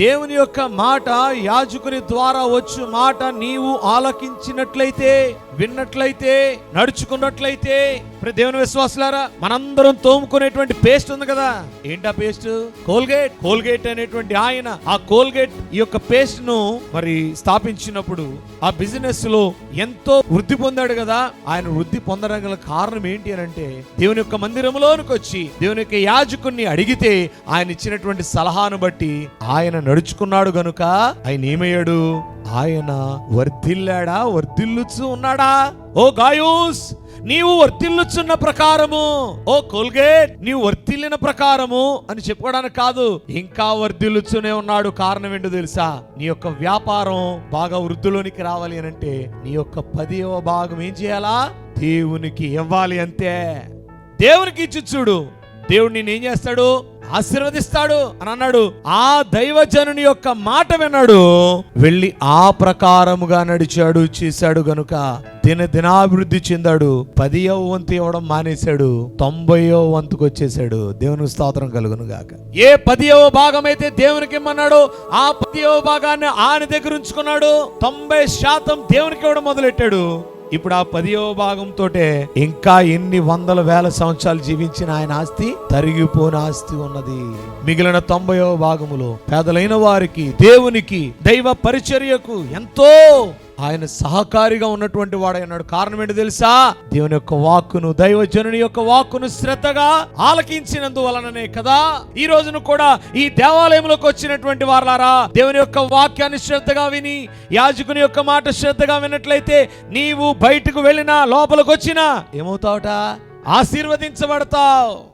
దేవుని యొక్క మాట యాజకుని ద్వారా వచ్చు మాట నీవు ఆలకించినట్లయితే విన్నట్లయితే నడుచుకున్నట్లయితే. ఇప్పుడు దేవుని విశ్వాసులారా మనందరం తోముకునేటువంటి పేస్ట్ ఉంది కదా? ఏంటా పేస్ట్ కోల్గేట్ కోల్గేట్ అనేటువంటి ఆయన ఆ కోల్గేట్ ఈ యొక్క పేస్ట్ను మరి స్థాపించినప్పుడు ఆ బిజినెస్లో ఎంతో వృద్ధి పొందాడు కదా? ఆయన వృద్ధి పొందడం గల కారణం ఏంటి అని అంటే దేవుని యొక్క మందిరంలోనికి వచ్చి దేవుని యొక్క యాజకుణ్ణి అడిగితే ఆయన ఇచ్చినటువంటి సలహాను బట్టి ఆయన నడుచుకున్నాడు గనుక ఆయన ఏమయ్యాడు? ఆయన వర్ధిల్లాడా? వర్ధిల్లుచు ఉన్నాడా? ఓ గాయూస్ నీవు వర్తిల్లుచున్న ప్రకారము. ఓ కోల్గేట్ నీవు వర్తిల్లిన ప్రకారము అని చెప్పుకోవడానికి కాదు ఇంకా వర్ధిల్లుచునే ఉన్నాడు. కారణం ఏంటో తెలుసా? నీ యొక్క వ్యాపారం బాగా వృద్ధిలోనికి రావాలి అని అంటే నీ యొక్క పదివ భాగం ఏం చేయాలా? దేవునికి ఇవ్వాలి అంతే. దేవునికి ఇచ్చి చూడు. దేవుడు నేను ఏం చేస్తాడు? ఆశీర్వదిస్తాడు అని అన్నాడు. ఆ దైవజనుని యొక్క మాట విన్నాడు. వెళ్ళి ఆ ప్రకారముగా నడిచాడు చేశాడు గనుక దిన దినాభివృద్ధి చెందాడు. పదియవ వంతు ఇవ్వడం మానేశాడు. తొంభైయో వంతుకు వచ్చేసాడు దేవునికి స్తోత్రం కలుగును గాక ఏ పదియో భాగం అయితే దేవునికి ఇమ్మన్నాడు ఆ పదియో భాగాన్ని ఆయన దగ్గర ఉంచుకున్నాడు. తొంభై శాతం దేవునికి ఇవ్వడం మొదలెట్టాడు. ఇప్పుడు ఆ పదివ భాగంతో ఇంకా ఎన్ని వందల వేల సంవత్సరాలు జీవించిన ఆయన ఆస్తి తరిగిపోని ఆస్తి ఉన్నది. మిగిలిన తొంభైవ భాగములో పేదలైన వారికి దేవునికి దైవ పరిచర్యకు ఎంతో ఆయన సహకారిగా ఉన్నటువంటి వాడైనాడు కారణం ఏంటి తెలుసా? దేవుని యొక్క వాక్కును దైవజనుని యొక్క వాక్కును శ్రద్ధగా ఆలకించినందువలననే కదా. ఈ రోజును కూడా ఈ దేవాలయంలోకి వచ్చినటువంటి వారలారా దేవుని యొక్క వాక్యాన్ని శ్రద్ధగా విని యాజకుని యొక్క మాట శ్రద్ధగా విన్నట్లయితే నీవు బయటకు వెళ్ళినా లోపలికి వచ్చినా ఏమవుతావుట? ఆశీర్వదించబడతావు.